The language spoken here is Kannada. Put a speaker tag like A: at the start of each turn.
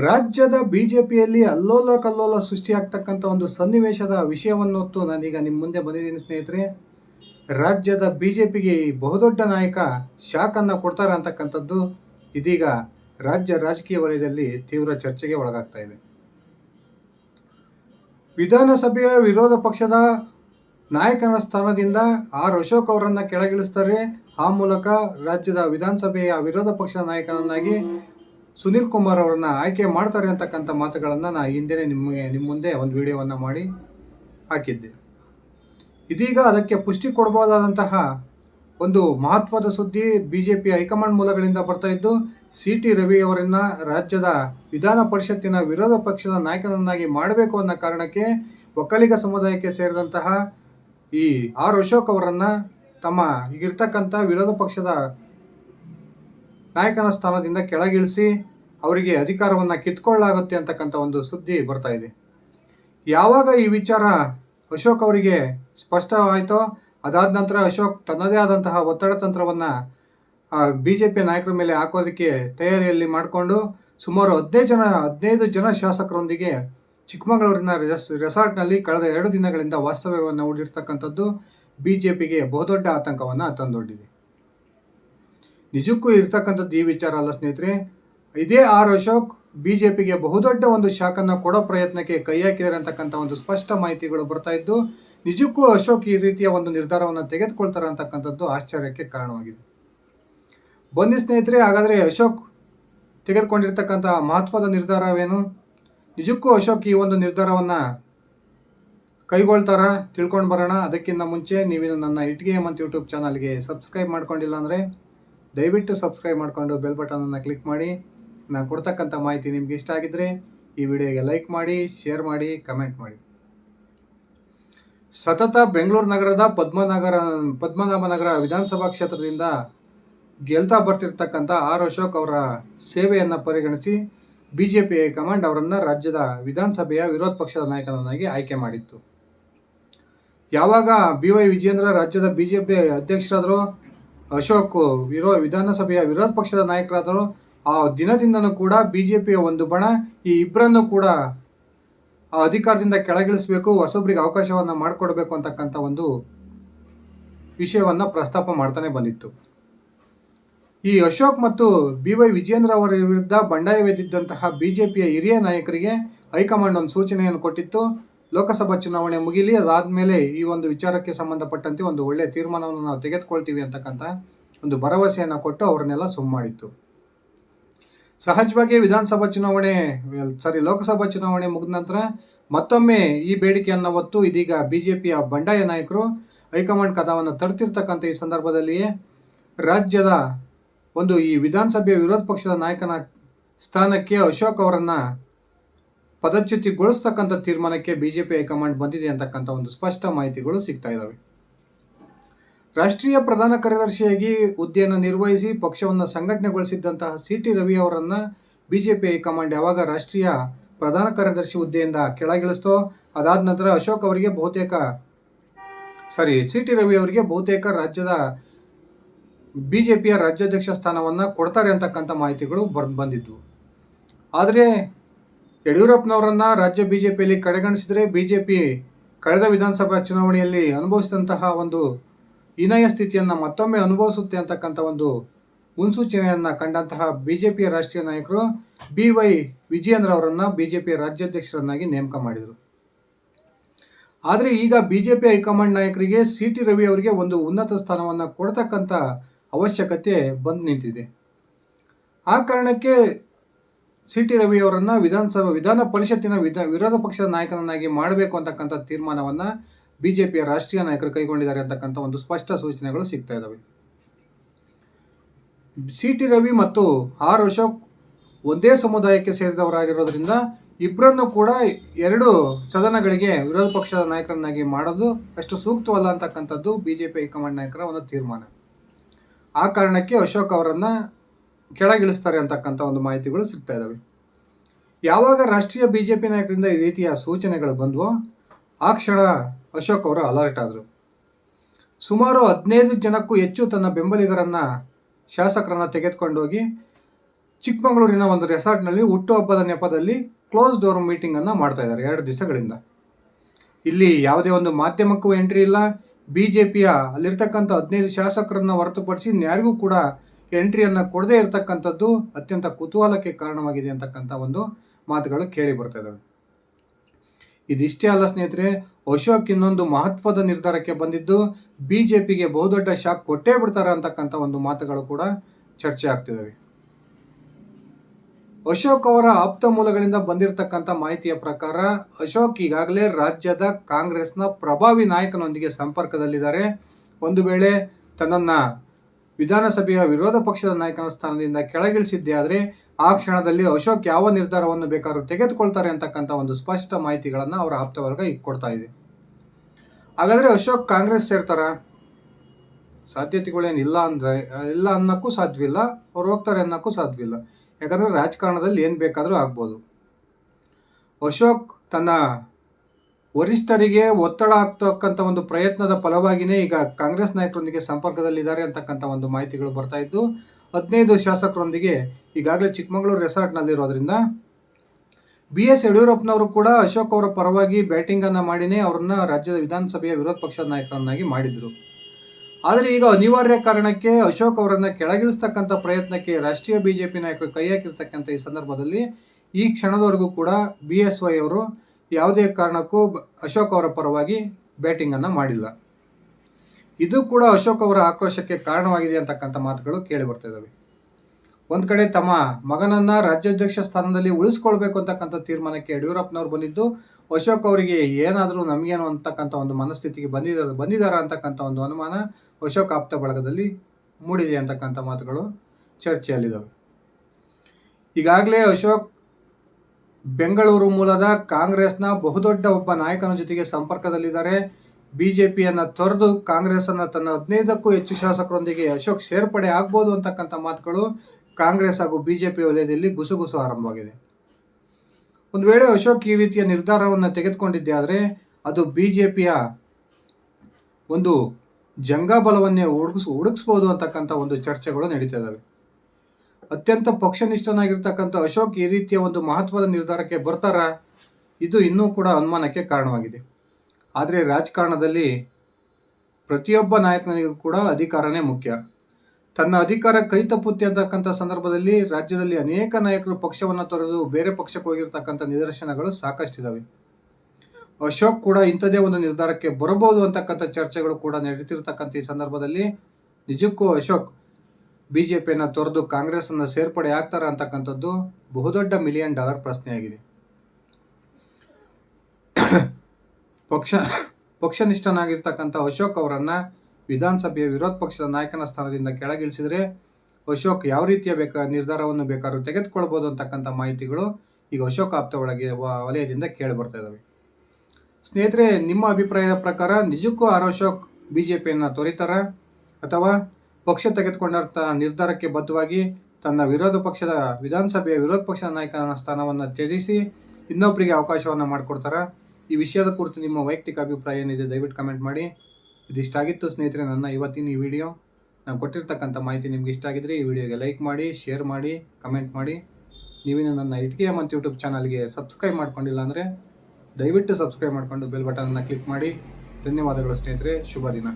A: ರಾಜ್ಯದ ಬಿಜೆಪಿಯಲ್ಲಿ ಅಲ್ಲೋಲ ಕಲ್ಲೋಲ ಸೃಷ್ಟಿಯಾಗ್ತಕ್ಕಂಥ ಒಂದು ಸನ್ನಿವೇಶದ ವಿಷಯವನ್ನು ಹೊತ್ತು ನಾನೀಗ ನಿಮ್ಮ ಮುಂದೆ ಬಂದಿದ್ದೀನಿ ಸ್ನೇಹಿತರೆ. ರಾಜ್ಯದ ಬಿಜೆಪಿಗೆ ಬಹುದೊಡ್ಡ ನಾಯಕ ಶಾಕನ್ನು ಕೊಡ್ತಾರೆ ಅಂತಕ್ಕಂಥದ್ದು ಇದೀಗ ರಾಜ್ಯ ರಾಜಕೀಯ ವಲಯದಲ್ಲಿ ತೀವ್ರ ಚರ್ಚೆಗೆ ಒಳಗಾಗ್ತಾ ಇದೆ. ವಿಧಾನಸಭೆಯ ವಿರೋಧ ಪಕ್ಷದ ನಾಯಕನ ಸ್ಥಾನದಿಂದ ಆರ್ ಅಶೋಕ್ ಅವರನ್ನು ಕೆಳಗಿಳಿಸ್ತಾರೆ. ಆ ಮೂಲಕ ರಾಜ್ಯದ ವಿಧಾನಸಭೆಯ ವಿರೋಧ ಪಕ್ಷದ ನಾಯಕನನ್ನಾಗಿ ಸುನಿಲ್ ಕುಮಾರ್ ಅವರನ್ನ ಆಯ್ಕೆ ಮಾಡ್ತಾರೆ ಅಂತಕ್ಕಂಥ ಮಾತುಗಳನ್ನು ನಾ ಹಿಂದೆನೆ ನಿಮಗೆ ನಿಮ್ಮ ಮುಂದೆ ಒಂದು ವಿಡಿಯೋವನ್ನು ಮಾಡಿ ಹಾಕಿದ್ದೆ. ಇದೀಗ ಅದಕ್ಕೆ ಪುಷ್ಟಿ ಕೊಡಬಹುದಾದಂತಹ ಒಂದು ಮಹತ್ವದ ಸುದ್ದಿ ಬಿ ಜೆ ಪಿ ಹೈಕಮಾಂಡ್ ಮೂಲಗಳಿಂದ ಬರ್ತಾ ಇದ್ದು ಸಿ ಟಿ ರವಿ ಅವರನ್ನು ರಾಜ್ಯದ ವಿಧಾನ ಪರಿಷತ್ತಿನ ವಿರೋಧ ಪಕ್ಷದ ನಾಯಕನನ್ನಾಗಿ ಮಾಡಬೇಕು ಅನ್ನೋ ಕಾರಣಕ್ಕೆ ಒಕ್ಕಲಿಗ ಸಮುದಾಯಕ್ಕೆ ಸೇರಿದಂತಹ ಈ ಆರ್ ಅಶೋಕ್ ಅವರನ್ನು ತಮ್ಮ ಈಗಿರ್ತಕ್ಕಂಥ ವಿರೋಧ ಪಕ್ಷದ ನಾಯಕನ ಸ್ಥಾನದಿಂದ ಕೆಳಗಿಳಿಸಿ ಅವರಿಗೆ ಅಧಿಕಾರವನ್ನು ಕಿತ್ಕೊಳ್ಳಲಾಗುತ್ತೆ ಅಂತಕ್ಕಂಥ ಒಂದು ಸುದ್ದಿ ಬರ್ತಾ ಇದೆ. ಯಾವಾಗ ಈ ವಿಚಾರ ಅಶೋಕ್ ಅವರಿಗೆ ಸ್ಪಷ್ಟವಾಯಿತೋ, ಅದಾದ ನಂತರ ಅಶೋಕ್ ತನ್ನದೇ ಆದಂತಹ ಒತ್ತಡ ತಂತ್ರವನ್ನು ಬಿ ಜೆ ಪಿ ನಾಯಕರ ಮೇಲೆ ಹಾಕೋದಕ್ಕೆ ತಯಾರಿಯಲ್ಲಿ ಮಾಡಿಕೊಂಡು ಸುಮಾರು ಹದಿನೈದು ಜನ ಹದಿನೈದು ಜನ ಶಾಸಕರೊಂದಿಗೆ ಚಿಕ್ಕಮಗಳೂರಿನ ರೆಸ್, ರೆಸಾರ್ಟ್ನಲ್ಲಿ ಕಳೆದ ಎರಡು ದಿನಗಳಿಂದ ವಾಸ್ತವ್ಯವನ್ನು ಹೂಡಿರ್ತಕ್ಕಂಥದ್ದು ಬಿ ಜೆ ಪಿಗೆ ಬಹುದೊಡ್ಡ ಆತಂಕವನ್ನು ತಂದೊಡ್ಡಿದೆ. ನಿಜಕ್ಕೂ ಇರ್ತಕ್ಕಂಥದ್ದು ಈ ವಿಚಾರ ಅಲ್ಲ ಸ್ನೇಹಿತರೆ. ಇದೇ ಆರ್ ಅಶೋಕ್ ಬಿಜೆಪಿಗೆ ಬಹುದೊಡ್ಡ ಒಂದು ಶಾಖನ್ನು ಕೊಡೋ ಪ್ರಯತ್ನಕ್ಕೆ ಕೈ ಹಾಕಿದ್ದಾರೆ ಅಂತಕ್ಕಂಥ ಒಂದು ಸ್ಪಷ್ಟ ಮಾಹಿತಿಗಳು ಬರ್ತಾ ಇದ್ದು, ನಿಜಕ್ಕೂ ಅಶೋಕ್ ಈ ರೀತಿಯ ಒಂದು ನಿರ್ಧಾರವನ್ನು ತೆಗೆದುಕೊಳ್ತಾರೆ ಅಂತಕ್ಕಂಥದ್ದು ಆಶ್ಚರ್ಯಕ್ಕೆ ಕಾರಣವಾಗಿದೆ. ಬನ್ನಿ ಸ್ನೇಹಿತರೆ, ಹಾಗಾದರೆ ಅಶೋಕ್ ತೆಗೆದುಕೊಂಡಿರ್ತಕ್ಕಂಥ ಮಹತ್ವದ ನಿರ್ಧಾರವೇನು? ನಿಜಕ್ಕೂ ಅಶೋಕ್ ಈ ಒಂದು ನಿರ್ಧಾರವನ್ನು ಕೈಗೊಳ್ತಾರ? ತಿಳ್ಕೊಂಡು ಬರೋಣ. ಅದಕ್ಕಿಂತ ಮುಂಚೆ ನೀವೇನು ನನ್ನ ಇಟ್ಗೆ ಅಂತ ಯೂಟ್ಯೂಬ್ ಚಾನಲ್ಗೆ ಸಬ್ಸ್ಕ್ರೈಬ್ ಮಾಡ್ಕೊಂಡಿಲ್ಲ ಅಂದರೆ ದಯವಿಟ್ಟು ಸಬ್ಸ್ಕ್ರೈಬ್ ಮಾಡಿಕೊಂಡು ಬೆಲ್ ಬಟನನ್ನು ಕ್ಲಿಕ್ ಮಾಡಿ. ನಾನು ಕೊಡ್ತಕ್ಕಂಥ ಮಾಹಿತಿ ನಿಮ್ಗೆ ಇಷ್ಟ ಆಗಿದ್ರೆ ಈ ವಿಡಿಯೋಗೆ ಲೈಕ್ ಮಾಡಿ, ಶೇರ್ ಮಾಡಿ, ಕಮೆಂಟ್ ಮಾಡಿ. ಸತತ ಬೆಂಗಳೂರು ನಗರದ ಪದ್ಮನಗರ, ಪದ್ಮನಾಭನಗರ ವಿಧಾನಸಭಾ ಕ್ಷೇತ್ರದಿಂದ ಗೆಲ್ತಾ ಬರ್ತಿರ್ತಕ್ಕಂಥ ಆರ್ ಅಶೋಕ್ ಅವರ ಸೇವೆಯನ್ನು ಪರಿಗಣಿಸಿ ಬಿ ಜೆ ಪಿ ಹೈಕಮಾಂಡ್ ಅವರನ್ನು ರಾಜ್ಯದ ವಿಧಾನಸಭೆಯ ವಿರೋಧ ಪಕ್ಷದ ನಾಯಕನನ್ನಾಗಿ ಆಯ್ಕೆ ಮಾಡಿತ್ತು. ಯಾವಾಗ ಬಿ ವೈ ವಿಜೇಂದ್ರ ರಾಜ್ಯದ ಬಿ ಜೆ ಪಿ ಅಧ್ಯಕ್ಷರಾದರೂ, ಅಶೋಕ್ ವಿರೋ ವಿಧಾನಸಭೆಯ ವಿರೋಧ ಪಕ್ಷದ ನಾಯಕರಾದರು ಆ ದಿನದಿಂದನೂ ಕೂಡ ಬಿ ಜೆ ಪಿಯ ಒಂದು ಬಣ ಈ ಇಬ್ಬರನ್ನು ಕೂಡ ಆ ಅಧಿಕಾರದಿಂದ ಕೆಳಗಿಳಿಸಬೇಕು ಹೊಸೊಬ್ಬರಿಗೆ ಅವಕಾಶವನ್ನು ಮಾಡಿಕೊಡ್ಬೇಕು ಅಂತಕ್ಕಂಥ ಒಂದು ವಿಷಯವನ್ನು ಪ್ರಸ್ತಾಪ ಮಾಡ್ತಾನೆ ಬಂದಿತ್ತು. ಈ ಅಶೋಕ್ ಮತ್ತು ಬಿ ವೈ ವಿಜೇಂದ್ರ ಅವರ ವಿರುದ್ಧ ಬಂಡಾಯವೆದ್ದಿದ್ದಂತಹ ಬಿಜೆಪಿಯ ಹಿರಿಯ ನಾಯಕರಿಗೆ ಹೈಕಮಾಂಡ್ ಒಂದು ಸೂಚನೆಯನ್ನು ಕೊಟ್ಟಿತ್ತು. ಲೋಕಸಭಾ ಚುನಾವಣೆ ಮುಗಿಲಿ, ಅದಾದಮೇಲೆ ಈ ಒಂದು ವಿಚಾರಕ್ಕೆ ಸಂಬಂಧಪಟ್ಟಂತೆ ಒಂದು ಒಳ್ಳೆಯ ತೀರ್ಮಾನವನ್ನು ನಾವು ತೆಗೆದುಕೊಳ್ತೀವಿ ಅಂತಕ್ಕಂಥ ಒಂದು ಭರವಸೆಯನ್ನು ಕೊಟ್ಟು ಅವರನ್ನೆಲ್ಲ ಸುಮ್ಮ ಮಾಡಿತ್ತು ಸಹಜವಾಗಿ ವಿಧಾನಸಭಾ ಚುನಾವಣೆ ಸಾರಿ ಲೋಕಸಭಾ ಚುನಾವಣೆ ಮುಗಿದ ನಂತರ ಮತ್ತೊಮ್ಮೆ ಈ ಬೇಡಿಕೆಯನ್ನು ಹೊತ್ತು ಇದೀಗ ಬಿಜೆಪಿಯ ಬಂಡಾಯ ನಾಯಕರು ಹೈಕಮಾಂಡ್ ಕದವನ್ನು ತಡ್ತಿರ್ತಕ್ಕಂಥ ಈ ಸಂದರ್ಭದಲ್ಲಿಯೇ ರಾಜ್ಯದ ಒಂದು ಈ ವಿಧಾನಸಭೆಯ ವಿರೋಧ ಪಕ್ಷದ ನಾಯಕನ ಸ್ಥಾನಕ್ಕೆ ಅಶೋಕ್ ಅವರನ್ನು ಪದಚ್ಯುತಿಗೊಳಿಸ್ತಕ್ಕಂಥ ತೀರ್ಮಾನಕ್ಕೆ ಬಿಜೆಪಿ ಹೈಕಮಾಂಡ್ ಬಂದಿದೆ ಅಂತಕ್ಕಂಥ ಒಂದು ಸ್ಪಷ್ಟ ಮಾಹಿತಿಗಳು ಸಿಗ್ತಾ ಇದ್ದಾವೆ ರಾಷ್ಟ್ರೀಯ ಪ್ರಧಾನ ಕಾರ್ಯದರ್ಶಿಯಾಗಿ ಹುದ್ದೆಯನ್ನು ನಿರ್ವಹಿಸಿ ಪಕ್ಷವನ್ನು ಸಂಘಟನೆಗೊಳಿಸಿದ್ದಂತಹ ಸಿ ಟಿ ರವಿ ಅವರನ್ನು ಬಿಜೆಪಿ ಹೈಕಮಾಂಡ್ ಯಾವಾಗ ರಾಷ್ಟ್ರೀಯ ಪ್ರಧಾನ ಕಾರ್ಯದರ್ಶಿ ಹುದ್ದೆಯಿಂದ ಕೆಳಗಿಳಿಸ್ತೋ, ಅದಾದ ನಂತರ ಅಶೋಕ್ ಅವರಿಗೆ ಬಹುತೇಕ ಸಾರಿ ಸಿ ಟಿ ರವಿ ಅವರಿಗೆ ಬಹುತೇಕ ರಾಜ್ಯದ ಬಿಜೆಪಿಯ ರಾಜ್ಯಾಧ್ಯಕ್ಷ ಸ್ಥಾನವನ್ನು ಕೊಡ್ತಾರೆ ಅಂತಕ್ಕಂಥ ಮಾಹಿತಿಗಳು ಬರ್ ಬಂದಿದ್ವು ಆದರೆ ಯಡಿಯೂರಪ್ಪನವರನ್ನು ರಾಜ್ಯ ಬಿಜೆಪಿಯಲ್ಲಿ ಕಡೆಗಣಿಸಿದರೆ ಬಿಜೆಪಿ ಕಳೆದ ವಿಧಾನಸಭಾ ಚುನಾವಣೆಯಲ್ಲಿ ಅನುಭವಿಸಿದಂತಹ ಒಂದು ಹೀನಾಯ ಸ್ಥಿತಿಯನ್ನು ಮತ್ತೊಮ್ಮೆ ಅನುಭವಿಸುತ್ತೆ ಅಂತಕ್ಕಂಥ ಒಂದು ಮುನ್ಸೂಚನೆಯನ್ನು ಕಂಡಂತಹ ಬಿಜೆಪಿಯ ರಾಷ್ಟ್ರೀಯ ನಾಯಕರು ಬಿ ವೈ ವಿಜಯೇಂದ್ರ ಅವರನ್ನು ಬಿಜೆಪಿಯ ರಾಜ್ಯಾಧ್ಯಕ್ಷರನ್ನಾಗಿ ನೇಮಕ ಮಾಡಿದರು. ಆದರೆ ಈಗ ಬಿಜೆಪಿ ಹೈಕಮಾಂಡ್ ನಾಯಕರಿಗೆ ಸಿ ಟಿ ರವಿ ಅವರಿಗೆ ಒಂದು ಉನ್ನತ ಸ್ಥಾನವನ್ನು ಕೊಡ್ತಕ್ಕಂಥ ಅವಶ್ಯಕತೆ ಬಂದು ನಿಂತಿದೆ. ಆ ಕಾರಣಕ್ಕೆ ಸಿ ಟಿ ರವಿ ಅವರನ್ನು ವಿಧಾನಸಭಾ ವಿಧಾನ ಪರಿಷತ್ತಿನ ವಿಧ ವಿರೋಧ ಪಕ್ಷದ ನಾಯಕನನ್ನಾಗಿ ಮಾಡಬೇಕು ಅಂತಕ್ಕಂಥ ತೀರ್ಮಾನವನ್ನು ಬಿಜೆಪಿಯ ರಾಷ್ಟ್ರೀಯ ನಾಯಕರು ಕೈಗೊಂಡಿದ್ದಾರೆ ಅಂತಕ್ಕಂಥ ಒಂದು ಸ್ಪಷ್ಟ ಸೂಚನೆಗಳು ಸಿಗ್ತಾ ಇದ್ದಾವೆ ಸಿ ಟಿ ರವಿ ಮತ್ತು ಆರ್ ಅಶೋಕ್ ಒಂದೇ ಸಮುದಾಯಕ್ಕೆ ಸೇರಿದವರಾಗಿರೋದ್ರಿಂದ ಇಬ್ಬರನ್ನು ಕೂಡ ಎರಡು ಸದನಗಳಿಗೆ ವಿರೋಧ ಪಕ್ಷದ ನಾಯಕರನ್ನಾಗಿ ಮಾಡೋದು ಅಷ್ಟು ಸೂಕ್ತವಲ್ಲ ಅಂತಕ್ಕಂಥದ್ದು ಬಿಜೆಪಿ ಹೈಕಮಾಂಡ್ ನಾಯಕರ ಒಂದು ತೀರ್ಮಾನ. ಆ ಕಾರಣಕ್ಕೆ ಅಶೋಕ್ ಅವರನ್ನು ಕೆಳಗಿಳಿಸ್ತಾರೆ ಅಂತಕ್ಕಂಥ ಒಂದು ಮಾಹಿತಿಗಳು ಸಿಗ್ತಾ ಇದ್ದಾವೆ ಯಾವಾಗ ರಾಷ್ಟ್ರೀಯ ಬಿಜೆಪಿ ನಾಯಕರಿಂದ ಈ ರೀತಿಯ ಸೂಚನೆಗಳು ಬಂದವೋ ಆ ಕ್ಷಣ ಅಶೋಕ್ ಅವರು ಅಲರ್ಟ್ ಆದರು. ಸುಮಾರು ಹದಿನೈದು ಜನಕ್ಕೂ ಹೆಚ್ಚು ತನ್ನ ಬೆಂಬಲಿಗರನ್ನು ಶಾಸಕರನ್ನು ತೆಗೆದುಕೊಂಡೋಗಿ ಚಿಕ್ಕಮಗಳೂರಿನ ಒಂದು ರೆಸಾರ್ಟ್ನಲ್ಲಿ ಹುಟ್ಟುಹಬ್ಬದ ನೆಪದಲ್ಲಿ ಕ್ಲೋಸ್ ಡೋರ್ ಮೀಟಿಂಗನ್ನು ಮಾಡ್ತಾ ಇದ್ದಾರೆ ಎರಡು ದಿವಸಗಳಿಂದ. ಇಲ್ಲಿ ಯಾವುದೇ ಒಂದು ಮಾಧ್ಯಮಕ್ಕೂ ಎಂಟ್ರಿ ಇಲ್ಲ. ಬಿ ಜೆ ಪಿಯ ಅಲ್ಲಿರ್ತಕ್ಕಂಥ ಹದಿನೈದು ಶಾಸಕರನ್ನು ಹೊರತುಪಡಿಸಿ ಯಾರಿಗೂ ಕೂಡ ಎಂಟ್ರಿಯನ್ನು ಕೊಡದೇ ಇರತಕ್ಕಂಥದ್ದು ಅತ್ಯಂತ ಕುತೂಹಲಕ್ಕೆ ಕಾರಣವಾಗಿದೆ ಅಂತಕ್ಕಂಥ ಒಂದು ಮಾತುಗಳು ಕೇಳಿ ಬರ್ತಾ ಇದ್ದಾವೆ. ಇದಿಷ್ಟೇ ಅಲ್ಲ ಸ್ನೇಹಿತರೆ, ಅಶೋಕ್ ಇನ್ನೊಂದು ಮಹತ್ವದ ನಿರ್ಧಾರಕ್ಕೆ ಬಂದಿದ್ದು, ಬಿಜೆಪಿಗೆ ಬಹುದೊಡ್ಡ ಶಾಕ್ ಕೊಟ್ಟೇ ಬಿಡ್ತಾರೆ ಅಂತಕ್ಕಂಥ ಒಂದು ಮಾತುಗಳು ಕೂಡ ಚರ್ಚೆ ಆಗ್ತಿದ್ದಾವೆ. ಅಶೋಕ್ ಅವರ ಆಪ್ತ ಮೂಲಗಳಿಂದ ಬಂದಿರತಕ್ಕಂಥ ಮಾಹಿತಿಯ ಪ್ರಕಾರ, ಅಶೋಕ್ ಈಗಾಗಲೇ ರಾಜ್ಯದ ಕಾಂಗ್ರೆಸ್ನ ಪ್ರಭಾವಿ ನಾಯಕನೊಂದಿಗೆ ಸಂಪರ್ಕದಲ್ಲಿದ್ದಾರೆ. ಒಂದು ವೇಳೆ ತನ್ನನ್ನ ವಿಧಾನಸಭೆಯ ವಿರೋಧ ಪಕ್ಷದ ನಾಯಕನ ಸ್ಥಾನದಿಂದ ಕೆಳಗಿಳಿಸಿದ್ದೇ ಆದರೆ ಆ ಕ್ಷಣದಲ್ಲಿ ಅಶೋಕ್ ಯಾವ ನಿರ್ಧಾರವನ್ನು ಬೇಕಾದ್ರೂ ತೆಗೆದುಕೊಳ್ತಾರೆ ಅಂತಕ್ಕಂಥ ಒಂದು ಸ್ಪಷ್ಟ ಮಾಹಿತಿಗಳನ್ನು ಅವರ ಆಪ್ತವರ್ಗ ಈಗ ಕೊಡ್ತಾ ಇದೆ. ಹಾಗಾದ್ರೆ ಅಶೋಕ್ ಕಾಂಗ್ರೆಸ್ ಸೇರ್ತಾರ? ಸಾಧ್ಯತೆಗಳೇನಿಲ್ಲ ಅಂದರೆ, ಇಲ್ಲ ಅನ್ನೋಕ್ಕೂ ಸಾಧ್ಯವಿಲ್ಲ, ಅವ್ರು ಹೋಗ್ತಾರೆ ಅನ್ನೋಕ್ಕೂ ಸಾಧ್ಯವಿಲ್ಲ. ಯಾಕಂದ್ರೆ ರಾಜಕಾರಣದಲ್ಲಿ ಏನು ಬೇಕಾದರೂ ಆಗ್ಬೋದು. ಅಶೋಕ್ ತನ್ನ ವರಿಷ್ಠರಿಗೆ ಒತ್ತಡ ಆಗ್ತಕ್ಕಂಥ ಒಂದು ಪ್ರಯತ್ನದ ಫಲವಾಗಿಯೇ ಈಗ ಕಾಂಗ್ರೆಸ್ ನಾಯಕರೊಂದಿಗೆ ಸಂಪರ್ಕದಲ್ಲಿದ್ದಾರೆ ಅಂತಕ್ಕಂಥ ಒಂದು ಮಾಹಿತಿಗಳು ಬರ್ತಾ ಇದ್ದು ಹದಿನೈದು ಶಾಸಕರೊಂದಿಗೆ ಈಗಾಗಲೇ ಚಿಕ್ಕಮಗಳೂರು ರೆಸಾರ್ಟ್ನಲ್ಲಿರೋದ್ರಿಂದ ಬಿ ಎಸ್ ಯಡಿಯೂರಪ್ಪನವರು ಕೂಡ ಅಶೋಕ್ ಅವರ ಪರವಾಗಿ ಬ್ಯಾಟಿಂಗ್ ಅನ್ನ ಮಾಡಿನೇ ಅವರನ್ನ ರಾಜ್ಯದ ವಿಧಾನಸಭೆಯ ವಿರೋಧ ಪಕ್ಷದ ನಾಯಕರನ್ನಾಗಿ ಮಾಡಿದ್ರು. ಆದರೆ ಈಗ ಅನಿವಾರ್ಯ ಕಾರಣಕ್ಕೆ ಅಶೋಕ್ ಅವರನ್ನು ಕೆಳಗಿಳಿಸ್ತಕ್ಕಂಥ ಪ್ರಯತ್ನಕ್ಕೆ ರಾಷ್ಟ್ರೀಯ ಬಿಜೆಪಿ ನಾಯಕರು ಕೈ ಹಾಕಿರ್ತಕ್ಕಂಥ ಈ ಸಂದರ್ಭದಲ್ಲಿ ಈ ಕ್ಷಣದವರೆಗೂ ಕೂಡ ಬಿ ಎಸ್ ವೈ ಅವರು ಯಾವುದೇ ಕಾರಣಕ್ಕೂ ಅಶೋಕ್ ಅವರ ಪರವಾಗಿ ಬ್ಯಾಟಿಂಗ್ ಅನ್ನ ಮಾಡಿಲ್ಲ. ಇದು ಕೂಡ ಅಶೋಕ್ ಅವರ ಆಕ್ರೋಶಕ್ಕೆ ಕಾರಣವಾಗಿದೆ ಅಂತಕ್ಕಂಥ ಮಾತುಗಳು ಕೇಳಿ ಬರ್ತಾ ಇದ್ದಾವೆ ಒಂದ್ ಕಡೆ ತಮ್ಮ ಮಗನನ್ನ ರಾಜ್ಯಾಧ್ಯಕ್ಷ ಸ್ಥಾನದಲ್ಲಿ ಉಳಿಸ್ಕೊಳ್ಬೇಕು ಅಂತಕ್ಕಂಥ ತೀರ್ಮಾನಕ್ಕೆ ಯಡಿಯೂರಪ್ಪನವ್ರು ಬಂದಿದ್ದು, ಅಶೋಕ್ ಅವರಿಗೆ ಏನಾದರೂ ನಮಗೇನು ಅಂತಕ್ಕಂಥ ಒಂದು ಮನಸ್ಥಿತಿಗೆ ಬಂದಿದ್ದಾರೆ ಬಂದಿದಾರ ಅಂತಕ್ಕಂಥ ಒಂದು ಅನುಮಾನ ಅಶೋಕ್ ಆಪ್ತ ಬಳಗದಲ್ಲಿ ಮೂಡಿದೆ ಅಂತಕ್ಕಂಥ ಮಾತುಗಳು ಚರ್ಚೆಯಲ್ಲಿದ್ದಾವೆ ಈಗಾಗಲೇ ಅಶೋಕ್ ಬೆಂಗಳೂರು ಮೂಲದ ಕಾಂಗ್ರೆಸ್ನ ಬಹುದೊಡ್ಡ ಒಬ್ಬ ನಾಯಕನ ಜೊತೆಗೆ ಸಂಪರ್ಕದಲ್ಲಿದ್ದಾರೆ. ಬಿಜೆಪಿಯನ್ನ ತೊರೆದು ಕಾಂಗ್ರೆಸ್ ಅನ್ನ ತನ್ನ ಹದಿನೈದಕ್ಕೂ ಹೆಚ್ಚು ಶಾಸಕರೊಂದಿಗೆ ಅಶೋಕ್ ಸೇರ್ಪಡೆ ಆಗ್ಬೋದು ಅಂತಕ್ಕಂಥ ಮಾತುಗಳು ಕಾಂಗ್ರೆಸ್ ಹಾಗೂ ಬಿಜೆಪಿ ವಲಯದಲ್ಲಿ ಗುಸುಗುಸು ಆರಂಭವಾಗಿದೆ. ಒಂದು ವೇಳೆ ಅಶೋಕ್ ಈ ರೀತಿಯ ನಿರ್ಧಾರವನ್ನು ತೆಗೆದುಕೊಂಡಿದ್ದೆ ಆದರೆ ಅದು ಬಿಜೆಪಿಯ ಒಂದು ಜಂಗಾಬಲವನ್ನೇ ಹುಡುಗಿಸ್ ಹುಡುಕ್ಸ್ಬೋದು ಅಂತಕ್ಕಂಥ ಒಂದು ಚರ್ಚೆಗಳು ನಡೀತಾ ಇದ್ದಾವೆ. ಅತ್ಯಂತ ಪಕ್ಷನಿಷ್ಠನಾಗಿರ್ತಕ್ಕಂಥ ಅಶೋಕ್ ಈ ರೀತಿಯ ಒಂದು ಮಹತ್ವದ ನಿರ್ಧಾರಕ್ಕೆ ಬರ್ತಾರ? ಇದು ಇನ್ನೂ ಕೂಡ ಅನುಮಾನಕ್ಕೆ ಕಾರಣವಾಗಿದೆ. ಆದರೆ ರಾಜಕಾರಣದಲ್ಲಿ ಪ್ರತಿಯೊಬ್ಬ ನಾಯಕನಿಗೂ ಕೂಡ ಅಧಿಕಾರನೇ ಮುಖ್ಯ. ತನ್ನ ಅಧಿಕಾರ ಕೈ ತಪ್ಪುತ್ತೆ ಅಂತಕ್ಕಂಥ ಸಂದರ್ಭದಲ್ಲಿ ರಾಜ್ಯದಲ್ಲಿ ಅನೇಕ ನಾಯಕರು ಪಕ್ಷವನ್ನು ತೊರೆದು ಬೇರೆ ಪಕ್ಷಕ್ಕೆ ಹೋಗಿರ್ತಕ್ಕಂಥ ನಿದರ್ಶನಗಳು ಸಾಕಷ್ಟಿದಾವೆ. ಅಶೋಕ್ ಕೂಡ ಇಂಥದೇ ಒಂದು ನಿರ್ಧಾರಕ್ಕೆ ಬರಬಹುದು ಅಂತಕ್ಕಂಥ ಚರ್ಚೆಗಳು ಕೂಡ ನಡೀತಿರ್ತಕ್ಕಂಥ ಈ ಸಂದರ್ಭದಲ್ಲಿ ನಿಜಕ್ಕೂ ಅಶೋಕ್ ಬಿ ಜೆ ಪಿಯನ್ನು ತೊರೆದು ಕಾಂಗ್ರೆಸ್ ಅನ್ನ ಸೇರ್ಪಡೆ ಆಗ್ತಾರ ಅಂತಕ್ಕಂಥದ್ದು ಬಹುದೊಡ್ಡ ಮಿಲಿಯನ್ ಡಾಲರ್ ಪ್ರಶ್ನೆಯಾಗಿದೆ. ಪಕ್ಷ, ಪಕ್ಷನಿಷ್ಠನಾಗಿರ್ತಕ್ಕಂಥ ಅಶೋಕ್ ಅವರನ್ನು ವಿಧಾನಸಭೆಯ ವಿರೋಧ ಪಕ್ಷದ ನಾಯಕನ ಸ್ಥಾನದಿಂದ ಕೆಳಗಿಳಿಸಿದರೆ ಅಶೋಕ್ ಯಾವ ರೀತಿಯ ಬೇಕಾ, ನಿರ್ಧಾರವನ್ನು ಬೇಕಾದ್ರೂ ತೆಗೆದುಕೊಳ್ಬೋದು ಅಂತಕ್ಕಂಥ ಮಾಹಿತಿಗಳು ಈಗ ಅಶೋಕ್ ಆಪ್ತ ಒಳಗೆ ವಲಯದಿಂದ ಕೇಳಿ ಬರ್ತಾ ಇದ್ದಾವೆ ಸ್ನೇಹಿತರೆ, ನಿಮ್ಮ ಅಭಿಪ್ರಾಯದ ಪ್ರಕಾರ ನಿಜಕ್ಕೂ ಆರ್ ಅಶೋಕ್ ಬಿಜೆಪಿಯನ್ನು ತೊರಿತಾರ? ಅಥವಾ ಪಕ್ಷ ತೆಗೆದುಕೊಂಡಂಥ ನಿರ್ಧಾರಕ್ಕೆ ಬದ್ಧವಾಗಿ ತನ್ನ ವಿರೋಧ ಪಕ್ಷದ ವಿಧಾನಸಭೆಯ ವಿರೋಧ ಪಕ್ಷದ ನಾಯಕನ ಸ್ಥಾನವನ್ನು ತ್ಯಜಿಸಿ ಇನ್ನೊಬ್ಬರಿಗೆ ಅವಕಾಶವನ್ನು ಮಾಡಿಕೊಡ್ತಾರ? ಈ ವಿಷಯದ ಕುರಿತು ನಿಮ್ಮ ವೈಯಕ್ತಿಕ ಅಭಿಪ್ರಾಯ ಏನಿದೆ ದಯವಿಟ್ಟು ಕಮೆಂಟ್ ಮಾಡಿ. ಇದಿಷ್ಟಾಗಿತ್ತು ಸ್ನೇಹಿತರೆ, ನನ್ನ ಇವತ್ತಿನ ಈ ವಿಡಿಯೋ ನಾನು ಕೊಟ್ಟಿರ್ತಕ್ಕಂಥ ಮಾಹಿತಿ ನಿಮ್ಗೆ ಇಷ್ಟ ಆಗಿದ್ರೆ ಈ ವಿಡಿಯೋಗೆ ಲೈಕ್ ಮಾಡಿ ಶೇರ್ ಮಾಡಿ ಕಮೆಂಟ್ ಮಾಡಿ. ನೀವೇನು ನನ್ನ ಇಟ್ಕೆ ಮತ್ತು ಯೂಟ್ಯೂಬ್ ಚಾನಲ್ಗೆ ಸಬ್ಸ್ಕ್ರೈಬ್ ಮಾಡ್ಕೊಂಡಿಲ್ಲ ಅಂದರೆ ದಯವಿಟ್ಟು ಸಬ್ಸ್ಕ್ರೈಬ್ ಮಾಡಿಕೊಂಡು ಬೆಲ್ ಬಟನ್ನ ಕ್ಲಿಕ್ ಮಾಡಿ. ಧನ್ಯವಾದಗಳು ಸ್ನೇಹಿತರೆ, ಶುಭ ದಿನ.